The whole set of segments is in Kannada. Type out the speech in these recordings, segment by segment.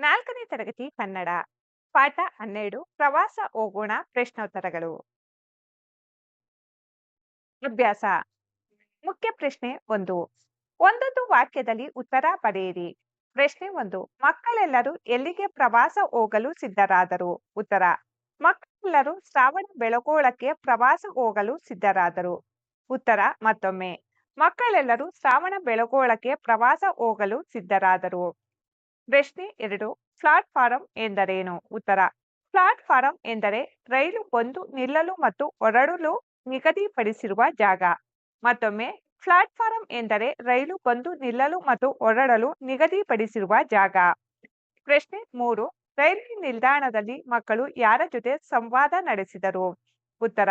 ನಾಲ್ಕನೇ ತರಗತಿ ಕನ್ನಡ, ಪಾಠ ಹನ್ನೆರಡು, ಪ್ರವಾಸ ಹೋಗೋಣ, ಪ್ರಶ್ನೋತ್ತರಗಳು. ಅಭ್ಯಾಸ. ಮುಖ್ಯ ಪ್ರಶ್ನೆ ಒಂದು. ಒಂದೊಂದು ವಾಕ್ಯದಲ್ಲಿ ಉತ್ತರ ಪಡೆಯಿರಿ. ಪ್ರಶ್ನೆ ಒಂದು. ಮಕ್ಕಳೆಲ್ಲರೂ ಎಲ್ಲಿಗೆ ಪ್ರವಾಸ ಹೋಗಲು ಸಿದ್ಧರಾದರು? ಉತ್ತರ. ಮಕ್ಕಳೆಲ್ಲರೂ ಶ್ರಾವಣ ಬೆಳಗೋಳಕ್ಕೆ ಪ್ರವಾಸ ಹೋಗಲು ಸಿದ್ಧರಾದರು. ಉತ್ತರ. ಮತ್ತೊಮ್ಮೆ. ಮಕ್ಕಳೆಲ್ಲರೂ ಶ್ರಾವಣ ಬೆಳಗೋಳಕ್ಕೆ ಪ್ರವಾಸ ಹೋಗಲು ಸಿದ್ಧರಾದರು. ಪ್ರಶ್ನೆ ಎರಡು ಪ್ಲಾಟ್ಫಾರಂ ಎಂದರೇನು? ಉತ್ತರ ಪ್ಲಾಟ್ಫಾರಂ ಎಂದರೆ ರೈಲು ಬಂದು ನಿಲ್ಲಲು ಮತ್ತು ಹೊರಡಲು ನಿಗದಿಪಡಿಸಿರುವ ಜಾಗ. ಮತ್ತೊಮ್ಮೆ ಪ್ಲಾಟ್ಫಾರಂ ಎಂದರೆ ರೈಲು ಬಂದು ನಿಲ್ಲಲು ಮತ್ತು ಹೊರಡಲು ನಿಗದಿಪಡಿಸಿರುವ ಜಾಗ. ಪ್ರಶ್ನೆ ಮೂರು, ರೈಲ್ವೆ ನಿಲ್ದಾಣದಲ್ಲಿ ಮಕ್ಕಳು ಯಾರ ಜೊತೆ ಸಂವಾದ ನಡೆಸಿದರು? ಉತ್ತರ,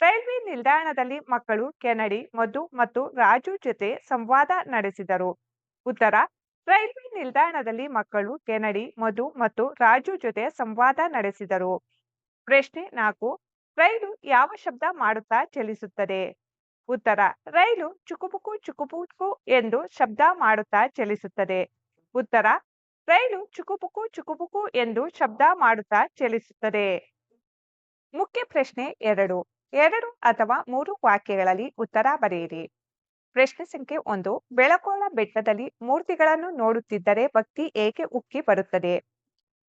ರೈಲ್ವೆ ನಿಲ್ದಾಣದಲ್ಲಿ ಮಕ್ಕಳು ಕೆನಡಿ, ಮಧು ಮತ್ತು ರಾಜು ಜೊತೆ ಸಂವಾದ ನಡೆಸಿದರು. ಉತ್ತರ ರೈಲ್ವೆ ನಿಲ್ದಾಣದಲ್ಲಿ ಮಕ್ಕಳು ಕೆನಡಿ, ಮಧು ಮತ್ತು ರಾಜು ಜೊತೆ ಸಂವಾದ ನಡೆಸಿದರು. ಪ್ರಶ್ನೆ ನಾಲ್ಕು, ರೈಲು ಯಾವ ಶಬ್ದ ಮಾಡುತ್ತಾ ಚಲಿಸುತ್ತದೆ? ಉತ್ತರ, ರೈಲು ಚುಕುಬುಕು ಚುಕುಬುಕು ಎಂದು ಶಬ್ದ ಮಾಡುತ್ತಾ ಚಲಿಸುತ್ತದೆ. ಉತ್ತರ, ರೈಲು ಚುಕುಬುಕು ಚುಕುಬುಕು ಎಂದು ಶಬ್ದ ಮಾಡುತ್ತಾ ಚಲಿಸುತ್ತದೆ. ಮುಖ್ಯ ಪ್ರಶ್ನೆ ಎರಡು ಎರಡು ಅಥವಾ ಮೂರು ವಾಕ್ಯಗಳಲ್ಲಿ ಉತ್ತರ ಬರೆಯಿರಿ. ಪ್ರಶ್ನೆ ಸಂಖ್ಯೆ ಒಂದು, ಬೆಳಕೋಳ ಬೆಟ್ಟದಲ್ಲಿ ಮೂರ್ತಿಗಳನ್ನು ನೋಡುತ್ತಿದ್ದರೆ ಭಕ್ತಿ ಏಕೆ ಉಕ್ಕಿ ಬರುತ್ತದೆ?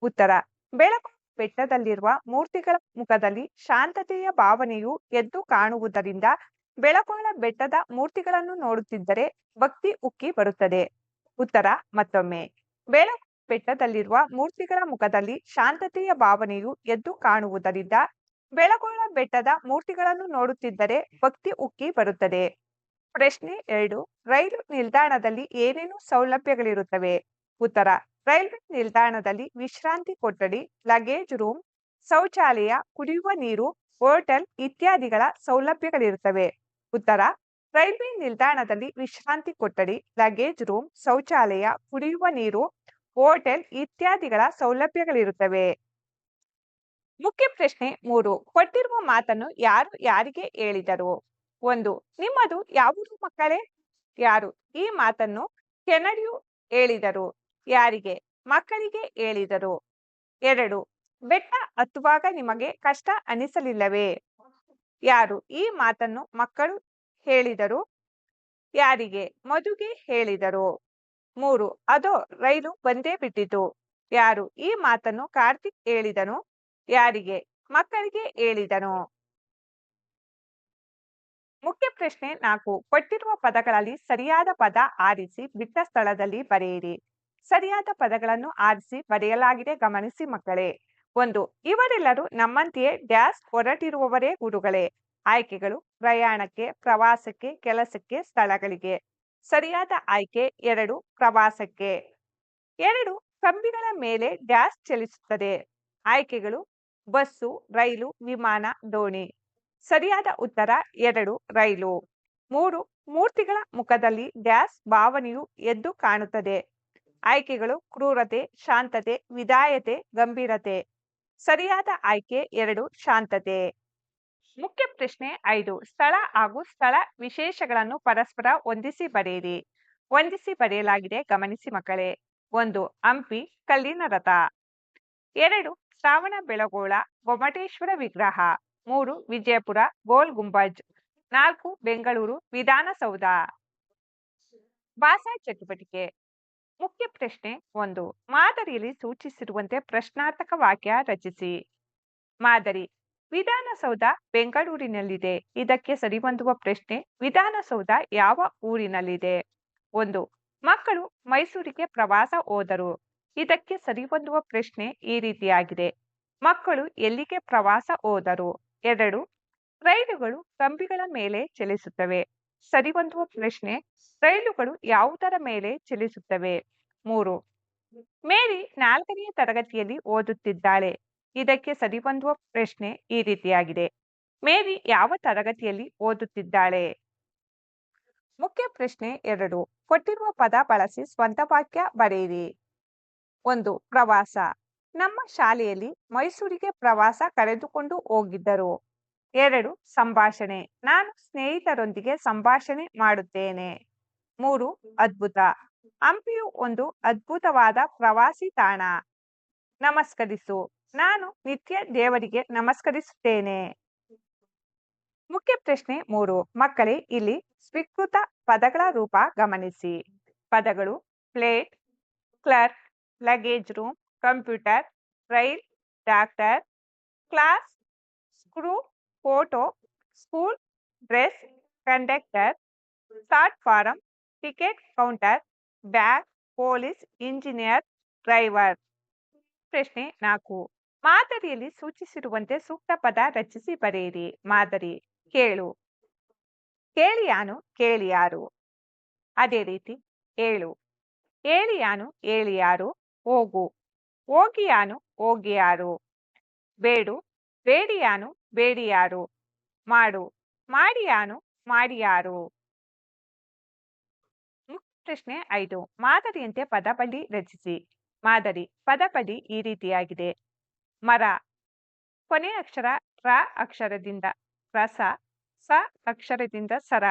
ಉತ್ತರ, ಬೆಳಕೋಳ ಬೆಟ್ಟದಲ್ಲಿರುವ ಮೂರ್ತಿಗಳ ಮುಖದಲ್ಲಿ ಶಾಂತತೆಯ ಭಾವನೆಯು ಎದ್ದು ಕಾಣುವುದರಿಂದ ಬೆಳಕೋಳ ಬೆಟ್ಟದ ಮೂರ್ತಿಗಳನ್ನು ನೋಡುತ್ತಿದ್ದರೆ ಭಕ್ತಿ ಉಕ್ಕಿ ಬರುತ್ತದೆ. ಉತ್ತರ, ಮತ್ತೊಮ್ಮೆ ಬೆಳಕು ಬೆಟ್ಟದಲ್ಲಿರುವ ಮೂರ್ತಿಗಳ ಮುಖದಲ್ಲಿ ಶಾಂತತೆಯ ಭಾವನೆಯು ಎದ್ದು ಕಾಣುವುದರಿಂದ ಬೆಳಗೋಳ ಬೆಟ್ಟದ ಮೂರ್ತಿಗಳನ್ನು ನೋಡುತ್ತಿದ್ದರೆ ಭಕ್ತಿ ಉಕ್ಕಿ ಬರುತ್ತದೆ. ಪ್ರಶ್ನೆ ಎರಡು, ರೈಲು ನಿಲ್ದಾಣದಲ್ಲಿ ಏನೇನು ಸೌಲಭ್ಯಗಳಿರುತ್ತವೆ? ಉತ್ತರ ರೈಲ್ವೆ ನಿಲ್ದಾಣದಲ್ಲಿ ವಿಶ್ರಾಂತಿ ಕೊಠಡಿ ಲಗೇಜ್ ರೂಮ್ ಶೌಚಾಲಯ, ಕುಡಿಯುವ ನೀರು, ಹೋಟೆಲ್ ಇತ್ಯಾದಿಗಳ ಸೌಲಭ್ಯಗಳಿರುತ್ತವೆ. ಉತ್ತರ, ರೈಲ್ವೆ ನಿಲ್ದಾಣದಲ್ಲಿ ವಿಶ್ರಾಂತಿ ಕೊಠಡಿ ಲಗೇಜ್ ರೂಮ್ ಶೌಚಾಲಯ, ಕುಡಿಯುವ ನೀರು, ಹೋಟೆಲ್ ಇತ್ಯಾದಿಗಳ ಸೌಲಭ್ಯಗಳಿರುತ್ತವೆ. ಮುಖ್ಯ ಪ್ರಶ್ನೆ ಮೂರು, ಕೊಟ್ಟಿರುವ ಮಾತನ್ನು ಯಾರು ಯಾರಿಗೆ ಹೇಳಿದರು? ಒಂದು. ನಿಮ್ಮದು ಯಾವುದು ಮಕ್ಕಳೇ? ಯಾರು? ಈ ಮಾತನ್ನು ಕೆನಡಿಯು ಹೇಳಿದರು. ಯಾರಿಗೆ? ಮಕ್ಕಳಿಗೆ ಹೇಳಿದರು. ಎರಡು. ಬೆಟ್ಟ ಹತ್ತುವಾಗ ನಿಮಗೆ ಕಷ್ಟ ಅನಿಸಲಿಲ್ಲವೇ? ಯಾರು? ಈ ಮಾತನ್ನು ಮಕ್ಕಳು ಹೇಳಿದರು. ಯಾರಿಗೆ? ಮಧುಗೆ ಹೇಳಿದರು. ಮೂರು. ಅದೋ ರೈಲು ಬಂದೇ ಬಿಟ್ಟಿತು. ಯಾರು? ಈ ಮಾತನ್ನು ಕಾರ್ತಿಕ್ ಹೇಳಿದನು. ಯಾರಿಗೆ? ಮಕ್ಕಳಿಗೆ ಹೇಳಿದನು. ಮುಖ್ಯ ಪ್ರಶ್ನೆ ನಾಲ್ಕು. ಕೊಟ್ಟಿರುವ ಪದಗಳಲ್ಲಿ ಸರಿಯಾದ ಪದ ಆರಿಸಿ ಬಿಟ್ಟ ಸ್ಥಳದಲ್ಲಿ ಬರೆಯಿರಿ. ಸರಿಯಾದ ಪದಗಳನ್ನು ಆರಿಸಿ ಬರೆಯಲಾಗಿದೆ, ಗಮನಿಸಿ ಮಕ್ಕಳೇ. ಒಂದು, ಇವರೆಲ್ಲರೂ ನಮ್ಮಂತೆಯೇ ಡ್ಯಾಸ್ ಹೊರಟಿರುವವರೇ ಗುರುಗಳೇ. ಆಯ್ಕೆಗಳು ಪ್ರಯಾಣಕ್ಕೆ, ಪ್ರವಾಸಕ್ಕೆ, ಕೆಲಸಕ್ಕೆ, ಸ್ಥಳಗಳಿಗೆ. ಸರಿಯಾದ ಆಯ್ಕೆ ಎರಡು, ಪ್ರವಾಸಕ್ಕೆ. ಎರಡು, ಕಂಬಿಗಳ ಮೇಲೆ ಡ್ಯಾಸ್ ಚಲಿಸುತ್ತದೆ. ಆಯ್ಕೆಗಳು ಬಸ್ಸು, ರೈಲು, ವಿಮಾನ, ದೋಣಿ. ಸರಿಯಾದ ಉತ್ತರ ಎರಡು ರೈಲು. ಮೂರು, ಮೂರ್ತಿಗಳ ಮುಖದಲ್ಲಿ ಡ್ಯಾಸ್ ಭಾವನೆಯು ಎದ್ದು ಕಾಣುತ್ತದೆ. ಆಯ್ಕೆಗಳು ಕ್ರೂರತೆ, ಶಾಂತತೆ, ವಿದಾಯತೆ, ಗಂಭೀರತೆ. ಸರಿಯಾದ ಆಯ್ಕೆ ಎರಡು, ಶಾಂತತೆ. ಮುಖ್ಯ ಪ್ರಶ್ನೆ ಐದು, ಸ್ಥಳ ಹಾಗೂ ಸ್ಥಳ ವಿಶೇಷಗಳನ್ನು ಪರಸ್ಪರ ಹೊಂದಿಸಿ ಬರೆಯಿರಿ. ಹೊಂದಿಸಿ ಬರೆಯಲಾಗಿದೆ, ಗಮನಿಸಿ ಮಕ್ಕಳೇ. ಒಂದು, ಹಂಪಿ, ಕಲ್ಲಿನ ರಥ. ಎರಡು, ಶ್ರಾವಣ ಬೆಳಗೋಳ ಗೊಮಟೇಶ್ವರ ವಿಗ್ರಹ. ಮೂರು ವಿಜಯಪುರ, ಗೋಲ್ ಗುಂಬಜ್, ನಾಲ್ಕು ಬೆಂಗಳೂರು ವಿಧಾನಸೌಧ. ಭಾಷಾ ಚಟುವಟಿಕೆ. ಮುಖ್ಯ ಪ್ರಶ್ನೆ ಒಂದು, ಮಾದರಿಯಲ್ಲಿ ಸೂಚಿಸಿರುವಂತೆ ಪ್ರಶ್ನಾರ್ಥಕ ವಾಕ್ಯ ರಚಿಸಿ. ಮಾದರಿ, ವಿಧಾನಸೌಧ ಬೆಂಗಳೂರಿನಲ್ಲಿದೆ, ಇದಕ್ಕೆ ಸರಿಹೊಂದುವ ಪ್ರಶ್ನೆ, ವಿಧಾನಸೌಧ ಯಾವ ಊರಿನಲ್ಲಿದೆ? ಒಂದು, ಮಕ್ಕಳು ಮೈಸೂರಿಗೆ ಪ್ರವಾಸ ಹೋದರು, ಇದಕ್ಕೆ ಸರಿಹೊಂದುವ ಪ್ರಶ್ನೆ ಈ ರೀತಿಯಾಗಿದೆ, ಮಕ್ಕಳು ಎಲ್ಲಿಗೆ ಪ್ರವಾಸ ಹೋದರು? ಎರಡು, ರೈಲುಗಳು ಕಂಬಿಗಳ ಮೇಲೆ ಚಲಿಸುತ್ತವೆ. ಸರಿಹೊಂದುವ ಪ್ರಶ್ನೆ, ರೈಲುಗಳು ಯಾವುದರ ಮೇಲೆ ಚಲಿಸುತ್ತವೆ? ಮೂರು, ಮೇರಿ ನಾಲ್ಕನೆಯ ತರಗತಿಯಲ್ಲಿ ಓದುತ್ತಿದ್ದಾಳೆ. ಇದಕ್ಕೆ ಸರಿಹೊಂದುವ ಪ್ರಶ್ನೆ ಈ ರೀತಿಯಾಗಿದೆ. ಮೇರಿ ಯಾವ ತರಗತಿಯಲ್ಲಿ ಓದುತ್ತಿದ್ದಾಳೆ? ಮುಖ್ಯ ಪ್ರಶ್ನೆ ಎರಡು, ಕೊಟ್ಟಿರುವ ಪದ ಬಳಸಿ ಸ್ವಂತ ವಾಕ್ಯ ಬರೆಯಿರಿ. ಒಂದು, ಪ್ರವಾಸ. ನಮ್ಮ ಶಾಲೆಯಲ್ಲಿ ಮೈಸೂರಿಗೆ ಪ್ರವಾಸ ಕರೆದುಕೊಂಡು ಹೋಗಿದ್ದರು. ಎರಡು, ಸಂಭಾಷಣೆ. ನಾನು ಸ್ನೇಹಿತರೊಂದಿಗೆ ಸಂಭಾಷಣೆ ಮಾಡುತ್ತೇನೆ. ಮೂರು, ಅದ್ಭುತ. ಹಂಪಿಯು ಒಂದು ಅದ್ಭುತವಾದ ಪ್ರವಾಸಿ ತಾಣ. ನಮಸ್ಕರಿಸು. ನಾನು ನಿತ್ಯ ದೇವರಿಗೆ ನಮಸ್ಕರಿಸುತ್ತೇನೆ. ಮುಖ್ಯ ಪ್ರಶ್ನೆ ಮೂರು. ಮಕ್ಕಳೇ, ಇಲ್ಲಿ ಸ್ವೀಕೃತ ಪದಗಳ ರೂಪ ಗಮನಿಸಿ. ಪದಗಳು, plate, clerk, luggage room computer rail doctor class screw photo school dress conductor platform ticket counter bag police engineer driver ಪ್ರಶ್ನೆ ನಾಲ್ಕು ಮಾದರಿಯಲ್ಲಿ ಸೂಚಿಸಿರುವಂತೆ ಸೂಕ್ತ ಪದ ರಚಿಸಿ ಬರೆಯಿರಿ ಮಾದರಿ ಕೇಳು ಕೇಳಿಯಾನು ಕೇಳಿಯಾರು ಅದೇ ರೀತಿ ಏಳು ಏಳಿಯಾನು ಏಳಿಯಾರು ಹೋಗು ಹೋಗಿಯಾನು, ಹೋಗಿಯಾರು. ಬೇಡು, ಬೇಡಿಯಾನು, ಬೇಡಿಯಾರು. ಮಾಡು, ಮಾಡಿಯಾನು, ಮಾಡಿಯಾರು. ಪ್ರಶ್ನೆ ಐದು, ಮಾದರಿಯಂತೆ ಪದಬಲಿ ರಚಿಸಿ. ಮಾದರಿ ಪದಪಲಿ ಈ ರೀತಿಯಾಗಿದೆ. ಮರ ಕೊನೆ ಅಕ್ಷರ ರ ಅಕ್ಷರದಿಂದ ರಸ ಸ ಅಕ್ಷರದಿಂದ ಸರ.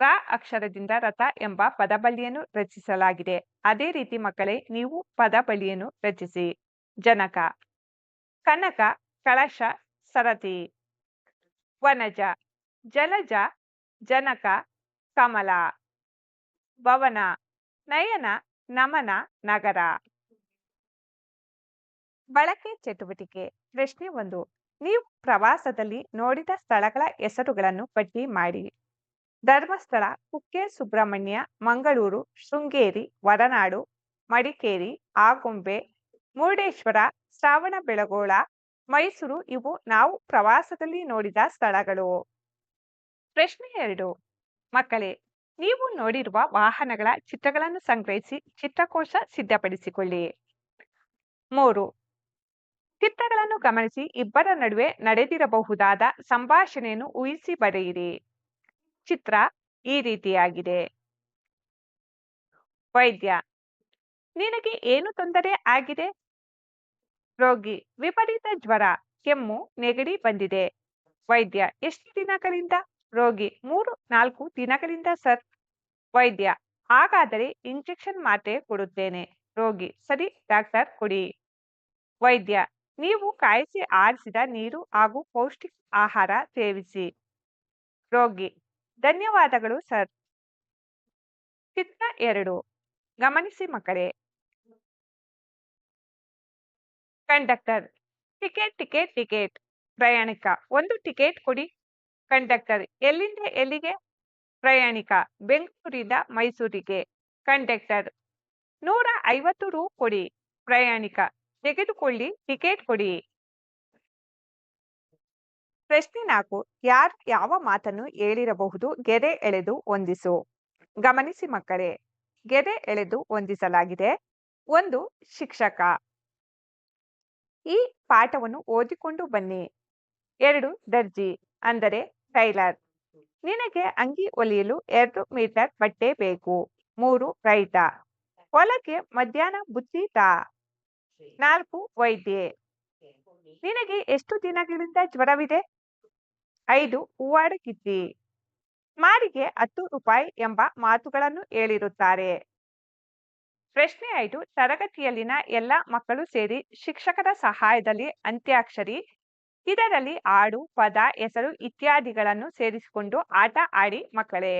ರ ಅಕ್ಷರದಿಂದ ರಥ ಎಂಬ ಪದಬಳ್ಳಿಯನ್ನು ರಚಿಸಲಾಗಿದೆ. ಅದೇ ರೀತಿ ಮಕ್ಕಳೇ, ನೀವು ಪದಬಳ್ಳಿಯನ್ನು ರಚಿಸಿ. ಜನಕ. ಕನಕ, ಕಳಶ, ಸರತಿ. ವನಜ. ಜಲಜ, ಜನಕ, ಕಮಲ. ಭವನ. ನಯನ, ನಮನ, ನಗರ. ಬಳಕೆ ಚಟುವಟಿಕೆ. ಪ್ರಶ್ನೆ ಒಂದು. ನೀವು ಪ್ರವಾಸದಲ್ಲಿ ನೋಡಿದ ಸ್ಥಳಗಳ ಹೆಸರುಗಳನ್ನು ಪಟ್ಟಿ ಮಾಡಿ. ಧರ್ಮಸ್ಥಳ ಕುಕ್ಕೆ ಸುಬ್ರಹ್ಮಣ್ಯ ಮಂಗಳೂರು, ಶೃಂಗೇರಿ, ವರನಾಡು, ಮಡಿಕೇರಿ, ಆಗುಂಬೆ, ಮುರುಡೇಶ್ವರ ಶ್ರಾವಣ ಬೆಳಗೋಳ ಮೈಸೂರು ಇವು ನಾವು ಪ್ರವಾಸದಲ್ಲಿ ನೋಡಿದ ಸ್ಥಳಗಳು. ಪ್ರಶ್ನೆ ಎರಡು. ಮಕ್ಕಳೇ, ನೀವು ನೋಡಿರುವ ವಾಹನಗಳ ಚಿತ್ರಗಳನ್ನು ಸಂಗ್ರಹಿಸಿ ಚಿತ್ರಕೋಶ ಸಿದ್ಧಪಡಿಸಿಕೊಳ್ಳಿ. ಮೂರು. ಚಿತ್ರಗಳನ್ನು ಗಮನಿಸಿ ಇಬ್ಬರ ನಡುವೆ ನಡೆದಿರಬಹುದಾದ ಸಂಭಾಷಣೆಯನ್ನು ಊಹಿಸಿ ಬರೆಯಿರಿ. ಚಿತ್ರ ಈ ರೀತಿಯಾಗಿದೆ. ವೈದ್ಯ, ನಿನಗೆ ಏನು ತೊಂದರೆ ಆಗಿದೆ? ರೋಗಿ, ವಿಪರೀತ ಜ್ವರ, ಕೆಮ್ಮು, ನೆಗಡಿ ಬಂದಿದೆ. ವೈದ್ಯ, ಎಷ್ಟು ದಿನಗಳಿಂದ? ರೋಗಿ, ಮೂರು, ನಾಲ್ಕು ದಿನಗಳಿಂದ ಸರ್. ವೈದ್ಯ, ಹಾಗಾದರೆ ಇಂಜೆಕ್ಷನ್ ಮಾತ್ರೆ ಕೊಡುತ್ತೇನೆ. ರೋಗಿ, ಸರಿ, ಡಾಕ್ಟರ್ ಕೊಡಿ. ವೈದ್ಯ, ನೀವು ಕಾಯಿಸಿ ಆರಿಸಿದ ನೀರು ಹಾಗೂ ಪೌಷ್ಟಿಕ ಆಹಾರ ಸೇವಿಸಿ. ರೋಗಿ ಧನ್ಯವಾದಗಳು, ಸರ್. ಚಿತ್ರ ಎರಡು. ಗಮನಿಸಿ ಮಕ್ಕಳೇ. ಕಂಡಕ್ಟರ್. Ticket ticket ticket. ಪ್ರಯಾಣಿಕ. ಒಂದು ಟಿಕೆಟ್ ಕೊಡಿ, ಕಂಡಕ್ಟರ್. ಎಲ್ಲಿಂದ ಎಲ್ಲಿಗೆ? ಪ್ರಯಾಣಿಕ. ಬೆಂಗಳೂರಿಂದ ಮೈಸೂರಿಗೆ. ಕಂಡಕ್ಟರ್. ನೂರ ಐವತ್ತು ರು ಕೊಡಿ. ಪ್ರಯಾಣಿಕ. ತೆಗೆದುಕೊಳ್ಳಿ, ಟಿಕೆಟ್ ಕೊಡಿ. ಪ್ರಶ್ನೆ ನಾಲ್ಕು, ಯಾರು ಯಾವ ಮಾತನ್ನು ಹೇಳಿರಬಹುದು? ಗೆರೆ ಎಳೆದು ಹೊಂದಿಸು. ಗಮನಿಸಿ ಮಕ್ಕಳೇ ಗೆರೆ ಎಳೆದು ಹೊಂದಿಸಲಾಗಿದೆ. ಒಂದು ಶಿಕ್ಷಕ. ಈ ಪಾಠವನ್ನು ಓದಿಕೊಂಡು ಬನ್ನಿ. ಎರಡು ದರ್ಜಿ, ಅಂದರೆ ಟೈಲರ್. ನಿನಗೆ ಅಂಗಿ ಒಲಿಯಲು ಎರಡು ಮೀಟರ್ ಬಟ್ಟೆ ಬೇಕು. ಮೂರು ರೈತ. ಹೊಲಕ್ಕೆ ಮಧ್ಯಾಹ್ನ ಬುತ್ತಿ ತಾ. ನಾಲ್ಕು ವೈದ್ಯೆ. ನಿನಗೆ ಎಷ್ಟು ದಿನಗಳಿಂದ ಜ್ವರವಿದೆ? ಐದು ಹೂವಾಡ ಕಿತ್ತಿ ಮಾರಿಗೆ ಹತ್ತು ರೂಪಾಯಿ ಎಂಬ ಮಾತುಗಳನ್ನು ಹೇಳಿರುತ್ತಾರೆ. ಪ್ರಶ್ನೆ ಐದು, ತರಗತಿಯಲ್ಲಿನ ಎಲ್ಲ ಮಕ್ಕಳು ಸೇರಿ ಶಿಕ್ಷಕರ ಸಹಾಯದಲ್ಲಿ ಅಂತ್ಯಾಕ್ಷರಿ, ಇದರಲ್ಲಿ ಹಾಡು, ಪದ, ಹೆಸರು ಇತ್ಯಾದಿಗಳನ್ನು ಸೇರಿಸಿಕೊಂಡು ಆಟ ಆಡಿ ಮಕ್ಕಳೇ.